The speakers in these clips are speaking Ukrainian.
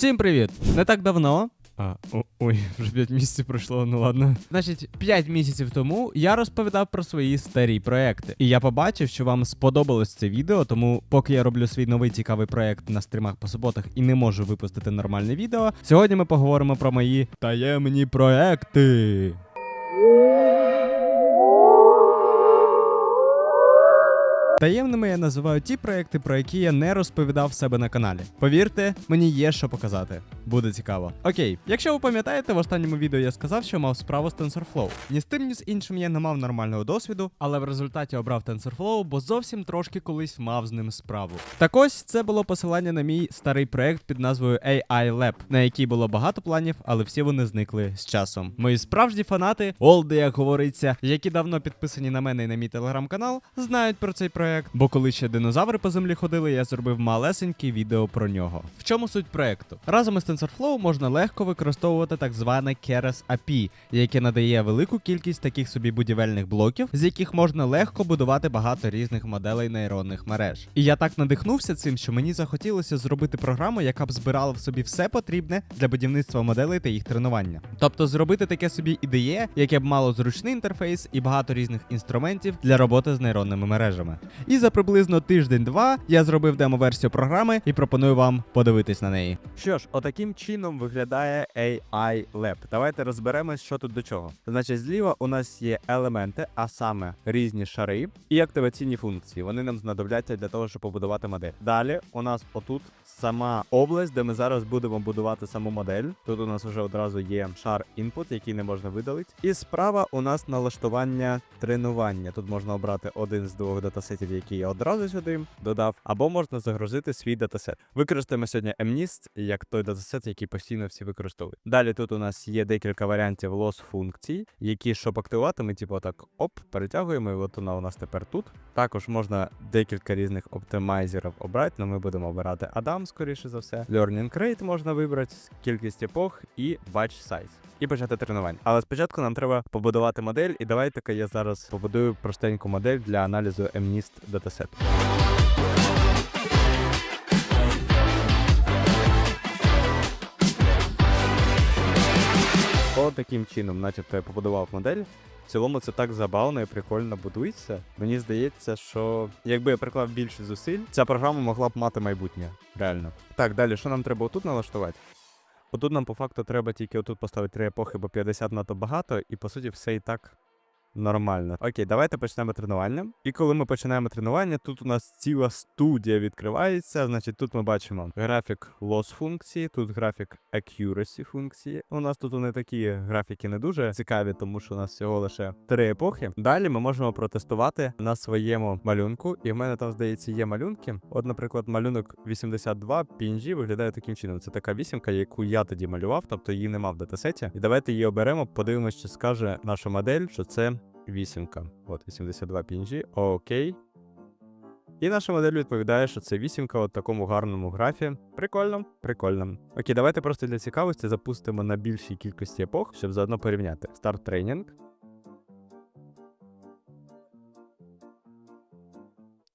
Всім привіт! Не так давно. А, о, ой, вже 5 місяців пройшло, ну ладно. Значить, 5 місяців тому я розповідав про свої старі проекти. І я побачив, що вам сподобалось це відео, тому поки я роблю свій новий цікавий проект на стрімах по суботах і не можу випустити нормальне відео, сьогодні ми поговоримо про мої таємні проекти. Таємними я називаю ті проекти, про які я не розповідав в себе на каналі. Повірте, мені є що показати. Буде цікаво. Окей, якщо ви пам'ятаєте, в останньому відео я сказав, що мав справу з TensorFlow. Ні з тим, ні з іншим я не мав нормального досвіду, але в результаті обрав TensorFlow, бо зовсім трошки колись мав з ним справу. Так ось це було посилання на мій старий проект під назвою AI Lab, на який було багато планів, але всі вони зникли з часом. Мої справжні фанати, олди, як говориться, які давно підписані на мене і на мій телеграм-канал, знають про цей проект. Бо коли ще динозаври по землі ходили, я зробив малесеньке відео про нього. В чому суть проекту? Разом із TensorFlow можна легко використовувати так зване Keras API, яке надає велику кількість таких собі будівельних блоків, з яких можна легко будувати багато різних моделей нейронних мереж. І я так надихнувся цим, що мені захотілося зробити програму, яка б збирала в собі все потрібне для будівництва моделей та їх тренування. Тобто зробити таке собі ідеє, яке б мало зручний інтерфейс і багато різних інструментів для роботи з нейронними мережами. І за приблизно тиждень-два я зробив демо-версію програми і пропоную вам подивитись на неї. Що ж, отаким чином виглядає AI Lab. Давайте розберемось, що тут до чого. Значить, зліва у нас є елементи, а саме різні шари і активаційні функції. Вони нам знадобляться для того, щоб побудувати модель. Далі у нас отут сама область, де ми зараз будемо будувати саму модель. Тут у нас вже одразу є шар input, який не можна видалити. І справа у нас налаштування тренування. Тут можна обрати один з двох датасетів, які я одразу сюди додав, або можна загрузити свій датасет. Використаємо сьогодні MNIST як той датасет, який постійно всі використовують. Далі тут у нас є декілька варіантів loss функцій, які щоб активувати, ми типу так оп, перетягуємо, і от вона у нас тепер тут. Також можна декілька різних оптимайзерів обрати, але ми будемо обирати Adam, скоріше за все. Learning Rate можна вибрати, кількість епох і batch size. І почати тренування. Але спочатку нам треба побудувати модель, і давайте-ка я зараз побудую простеньку модель для аналізу MNIST датасету. От таким чином, начебто, я побудував модель. В цілому це так забавно і прикольно будується. Мені здається, що якби я приклав більше зусиль, ця програма могла б мати майбутнє. Реально. Так, далі, що нам треба отут налаштувати? Отут нам по факту треба тільки отут поставити три епохи, бо 50 надто багато, і по суті все і так нормально. Окей, давайте почнемо тренування. І коли ми починаємо тренування, тут у нас ціла студія відкривається. Значить, тут ми бачимо графік loss функції, тут графік accuracy функції. У нас тут вони такі графіки не дуже цікаві, тому що у нас всього лише три епохи. Далі ми можемо протестувати на своєму малюнку. І в мене там, здається, є малюнки. От, наприклад, малюнок 82 PNG виглядає таким чином. Це така вісімка, яку я тоді малював, тобто її нема в датасеті. І давайте її оберемо, подивимося, чи скаже наша модель, що це вісімка. От 82 PNG. Окей. І наша модель відповідає, що це вісімка от такому гарному графі. Прикольно, прикольно. Окей, давайте просто для цікавості запустимо на більшій кількості епох, щоб заодно порівняти. Старт тренінг.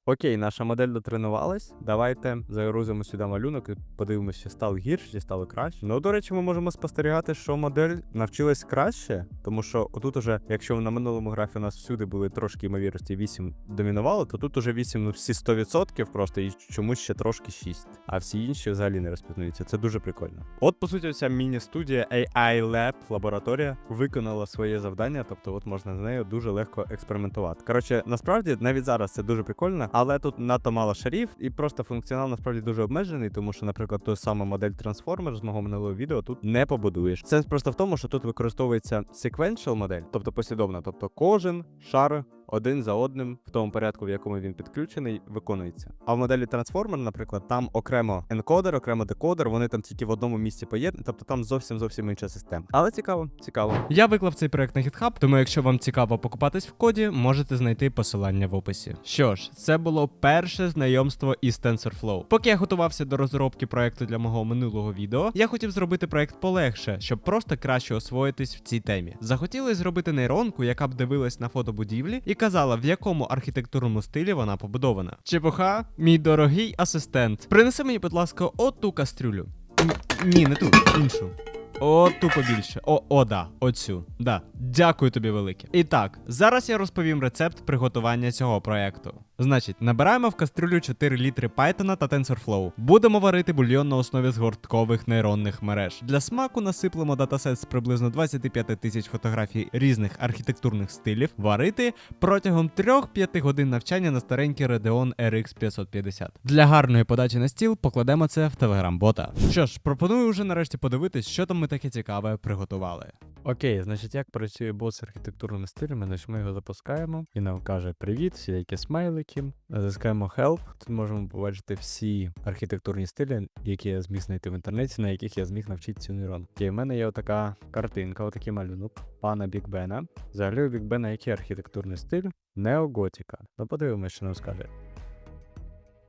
Окей, наша модель дотренувалась. Давайте загрузимо сюди малюнок і подивимося, чи стало гірше, чи стало краще. Ну, до речі, ми можемо спостерігати, що модель навчилась краще, тому що отут уже, якщо на минулому графі у нас всюди були трошки ймовірності 8 домінувало, то тут уже 8 ну всі 100% просто і чомусь ще трошки 6. А всі інші взагалі не розпізнаються. Це дуже прикольно. От, по суті, ця міні-студія AI Lab лабораторія виконала своє завдання, тобто, от можна з нею дуже легко експериментувати. Коротше, насправді навіть зараз це дуже прикольно, але тут надто мало шарів, і просто функціонал насправді дуже обмежений, тому що, наприклад, ту саму модель Transformer з мого минулого відео тут не побудуєш. Сенс просто в тому, що тут використовується sequential модель, тобто послідовна, тобто кожен шар. Один за одним в тому порядку, в якому він підключений, виконується. А в моделі Transformer, наприклад, там окремо енкодер, окремо декодер, вони там тільки в одному місці поєднані, тобто там зовсім зовсім інша система. Але цікаво, цікаво. Я виклав цей проект на GitHub, тому якщо вам цікаво покупатись в коді, можете знайти посилання в описі. Що ж, це було перше знайомство із TensorFlow. Поки я готувався до розробки проекту для мого минулого відео, я хотів зробити проект полегше, щоб просто краще освоїтись в цій темі. Захотілося зробити нейронку, яка б дивилась на фото будівлі і казала, в якому архітектурному стилі вона побудована. Чепуха, мій дорогий асистент, принеси мені, будь ласка, оту кастрюлю. Н Ні, не ту, іншу. О, ту побільше. О, о, да, оцю. Да. Дякую тобі велике. І так, зараз я розповім рецепт приготування цього проекту. Значить, набираємо в кастрюлю 4 літри Python та TensorFlow. Будемо варити бульйон на основі згорткових нейронних мереж. Для смаку насиплемо датасет з приблизно 25 тисяч фотографій різних архітектурних стилів. Варити протягом 3-5 годин навчання на старенький Radeon RX 550. Для гарної подачі на стіл покладемо це в Telegram-бота. Що ж, пропоную вже нарешті подивитись, що там ми таке цікаве приготували. Окей, значить, як працює бот з архітектурними стилями, значить ми його запускаємо і нам каже привіт, всі які смайлики. Затискаємо help. Тут можемо побачити всі архітектурні стилі, які я зміг знайти в інтернеті, на яких я зміг навчити цю нейрон. Окей, в мене є отака картинка, отакий малюнок пана Біг Бена. Взагалі у Біг Бена який архітектурний стиль? Неоготіка. Ну подивимось, що нам скаже.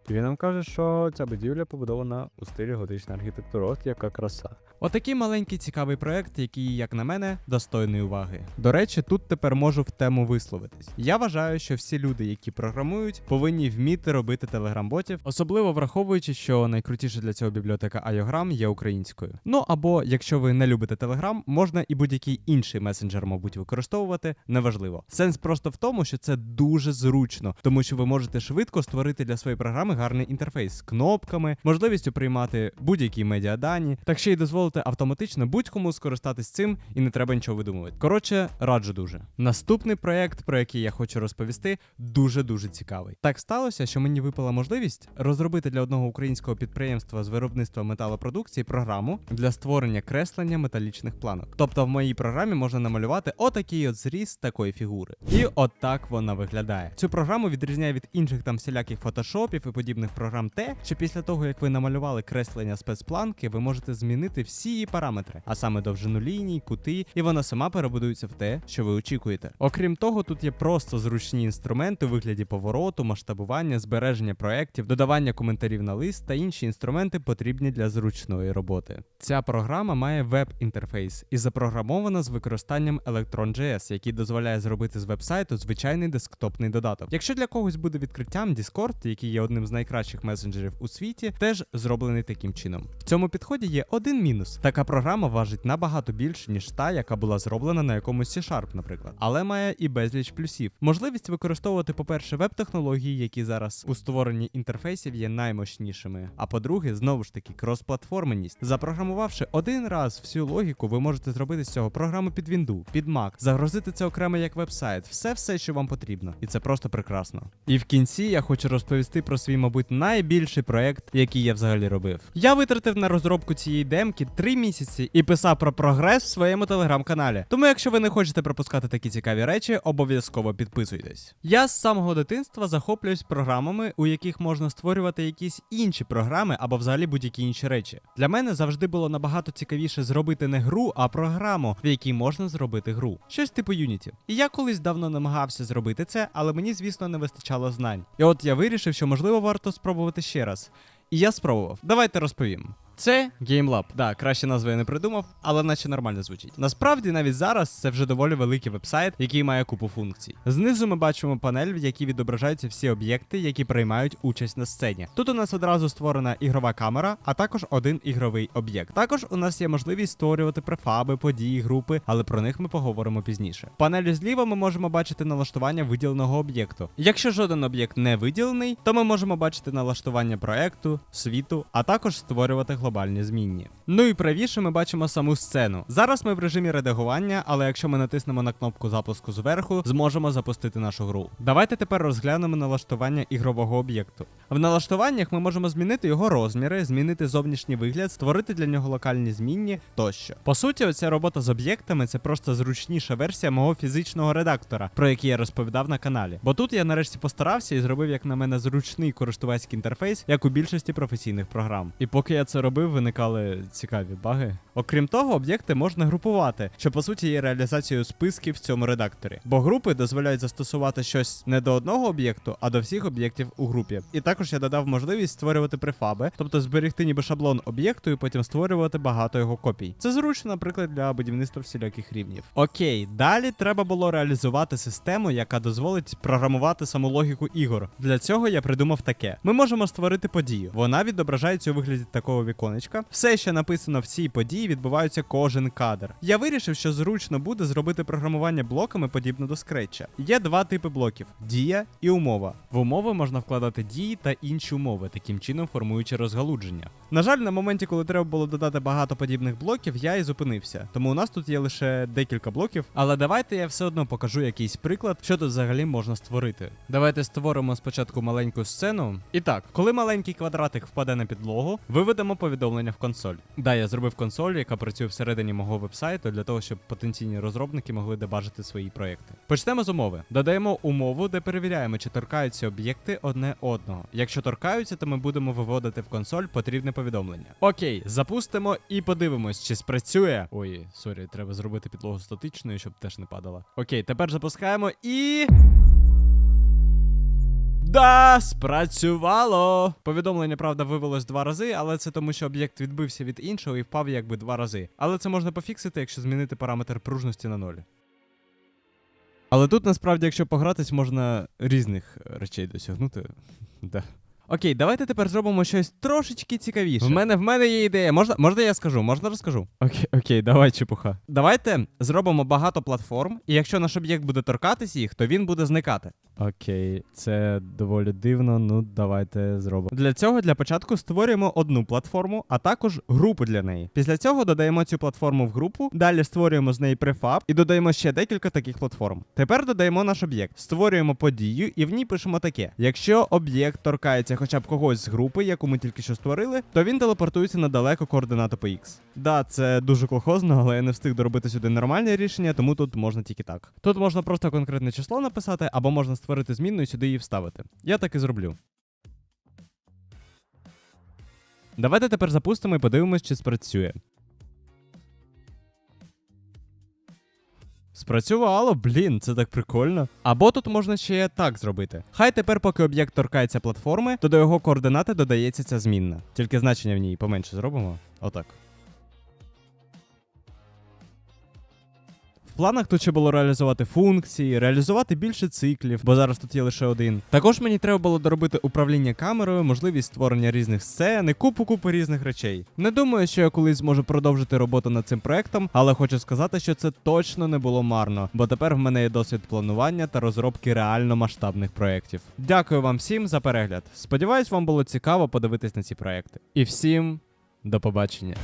І він нам каже, що ця будівля побудована у стилі готичної архітектури. От яка краса. Отакий маленький цікавий проект, який, як на мене, достойний уваги. До речі, тут тепер можу в тему висловитись. Я вважаю, що всі люди, які програмують, повинні вміти робити телеграм-ботів, особливо враховуючи, що найкрутіше для цього бібліотека IOGRAM є українською. Ну або якщо ви не любите Telegram, можна і будь-який інший месенджер, мабуть, використовувати, неважливо. Сенс просто в тому, що це дуже зручно, тому що ви можете швидко створити для своєї програми гарний інтерфейс з кнопками, можливістю приймати будь-які медіадані, так ще й дозволити автоматично будь-кому скористатись цим і не треба нічого видумувати. Коротше, раджу дуже. Наступний проект, про який я хочу розповісти, дуже дуже цікавий. Так сталося, що мені випала можливість розробити для одного українського підприємства з виробництва металопродукції програму для створення креслення металічних планок. Тобто в моїй програмі можна намалювати отакий от зріз такої фігури. І отак вона виглядає. Цю програму відрізняє від інших там всіляких фотошопів і подібних програм те, що після того як ви намалювали креслення спецпланки, ви можете змінити всі її параметри, а саме довжину ліній, кути, і вона сама перебудується в те, що ви очікуєте. Окрім того, тут є просто зручні інструменти у вигляді повороту, масштабування, збереження проєктів, додавання коментарів на лист та інші інструменти потрібні для зручної роботи. Ця програма має веб-інтерфейс і запрограмована з використанням Electron.js, який дозволяє зробити з веб-сайту звичайний десктопний додаток. Якщо для когось буде відкриттям Discord, який є одним з найкращих месенджерів у світі, теж зроблений таким чином. В цьому підході є один мінус: така програма важить набагато більше, ніж та, яка була зроблена на якомусь C-Sharp, наприклад, але має і безліч плюсів. Можливість використовувати, по-перше, веб-технології, які зараз у створенні інтерфейсів є наймощнішими. А по-друге, знову ж таки, кросплатформеність. Запрограмувавши один раз всю логіку, ви можете зробити з цього програму під Windows, під Mac, загрузити це окремо як веб-сайт, все все, що вам потрібно, і це просто прекрасно. І в кінці я хочу розповісти про свій, мабуть, найбільший проект, який я взагалі робив. Я витратив на розробку цієї демки 3 місяці і писав про прогрес в своєму телеграм-каналі. Тому, якщо ви не хочете пропускати такі цікаві речі, обов'язково підписуйтесь. Я з самого дитинства захоплююсь програмами, у яких можна створювати якісь інші програми або взагалі будь-які інші речі. Для мене завжди було набагато цікавіше зробити не гру, а програму, в якій можна зробити гру. Щось типу Unity. І я колись давно намагався зробити це, але мені, звісно, не вистачало знань. І от я вирішив, що можливо варто спробувати ще раз. І я спробував. Давайте розповім. Це GameLab. Да, краще назви я не придумав, але наче нормально звучить. Насправді, навіть зараз це вже доволі великий вебсайт, який має купу функцій. Знизу ми бачимо панель, в якій відображаються всі об'єкти, які приймають участь на сцені. Тут у нас одразу створена ігрова камера, а також один ігровий об'єкт. Також у нас є можливість створювати префаби, події, групи, але про них ми поговоримо пізніше. В панелі зліва ми можемо бачити налаштування виділеного об'єкту. Якщо жоден об'єкт не виділений, то ми можемо бачити налаштування проекту, світу, а також створювати глобальні змінні. Ну і правіше ми бачимо саму сцену. Зараз ми в режимі редагування, але якщо ми натиснемо на кнопку запуску зверху, зможемо запустити нашу гру. Давайте тепер розглянемо налаштування ігрового об'єкту. В налаштуваннях ми можемо змінити його розміри, змінити зовнішній вигляд, створити для нього локальні змінні тощо. По суті, оця робота з об'єктами це просто зручніша версія мого фізичного редактора, про який я розповідав на каналі. Бо тут я нарешті постарався і зробив, як на мене, зручний користувацький інтерфейс, як у більшості професійних програм. І поки я це робив, виникали цікаві баги. Окрім того, об'єкти можна групувати, що по суті є реалізацією списків в цьому редакторі. Бо групи дозволяють застосувати щось не до одного об'єкту, а до всіх об'єктів у групі. І також я додав можливість створювати префаби, тобто зберегти ніби шаблон об'єкту і потім створювати багато його копій. Це зручно, наприклад, для будівництва всіляких рівнів. Окей, далі треба було реалізувати систему, яка дозволить програмувати саму логіку ігор. Для цього я придумав таке: ми можемо створити подію. Вона відображається у вигляді такого віконечка. Все, що написано в цій події, відбувається кожен кадр. Я вирішив, що зручно буде зробити програмування блоками подібно до скретча. Є два типи блоків: дія і умова. В умови можна вкладати дії та інші умови, таким чином формуючи розгалудження. На жаль, на моменті, коли треба було додати багато подібних блоків, я і зупинився. Тому у нас тут є лише декілька блоків. Але давайте я все одно покажу якийсь приклад, що тут взагалі можна створити. Давайте створимо спочатку маленьку сцену. І так, коли маленький квадратик впаде на підлогу, виведемо повідомлення в консоль. Да, я зробив консоль, яка працює всередині мого вебсайту для того, щоб потенційні розробники могли дебажити свої проекти. Почнемо з умови. Додаємо умову, де перевіряємо, чи торкаються об'єкти одне одного. Якщо торкаються, то ми будемо виводити в консоль потрібне повідомлення. Окей, запустимо і подивимось, чи спрацює. Ой, сорі, треба зробити підлогу статичною, щоб теж не падала. Окей, тепер запускаємо і. Да, спрацювало. Повідомлення, правда, вивелось два рази, але це тому, що об'єкт відбився від іншого і впав якби два рази. Але це можна пофіксити, якщо змінити параметр пружності на 0. Але тут насправді, якщо погратись, можна різних речей досягнути. Да. Окей, давайте тепер зробимо щось трошечки цікавіше. В мене в мене є ідея. Можна, можна я скажу? Можна розкажу? Окей, окей, давай, чепуха. Давайте зробимо багато платформ, і якщо наш об'єкт буде торкатись їх, то він буде зникати. Окей, це доволі дивно. Ну, давайте зробимо. Для цього для початку створюємо одну платформу, а також групу для неї. Після цього додаємо цю платформу в групу, далі створюємо з неї префаб і додаємо ще декілька таких платформ. Тепер додаємо наш об'єкт, створюємо подію і в ній пишемо таке: якщо об'єкт торкається хоча б когось з групи, яку ми тільки що створили, то він телепортується на далеко координату по X. Да, це дуже колхозно, але я не встиг доробити сюди нормальне рішення, тому тут можна тільки так. Тут можна просто конкретне число написати, або можна створити змінну і сюди її вставити. Я так і зроблю. Давайте тепер запустимо і подивимось, чи спрацює. Спрацювало, блін, це так прикольно. Або тут можна ще так зробити. Хай тепер, поки об'єкт торкається платформи, то до його координати додається ця змінна. Тільки значення в ній поменше зробимо. Отак. Планах тут ще було реалізувати функції, реалізувати більше циклів, бо зараз тут є лише один. Також мені треба було доробити управління камерою, можливість створення різних сцен і купу-купу різних речей. Не думаю, що я колись зможу продовжити роботу над цим проектом, але хочу сказати, що це точно не було марно, бо тепер в мене є досвід планування та розробки реально масштабних проєктів. Дякую вам всім за перегляд. Сподіваюсь, вам було цікаво подивитись на ці проекти. І всім до побачення.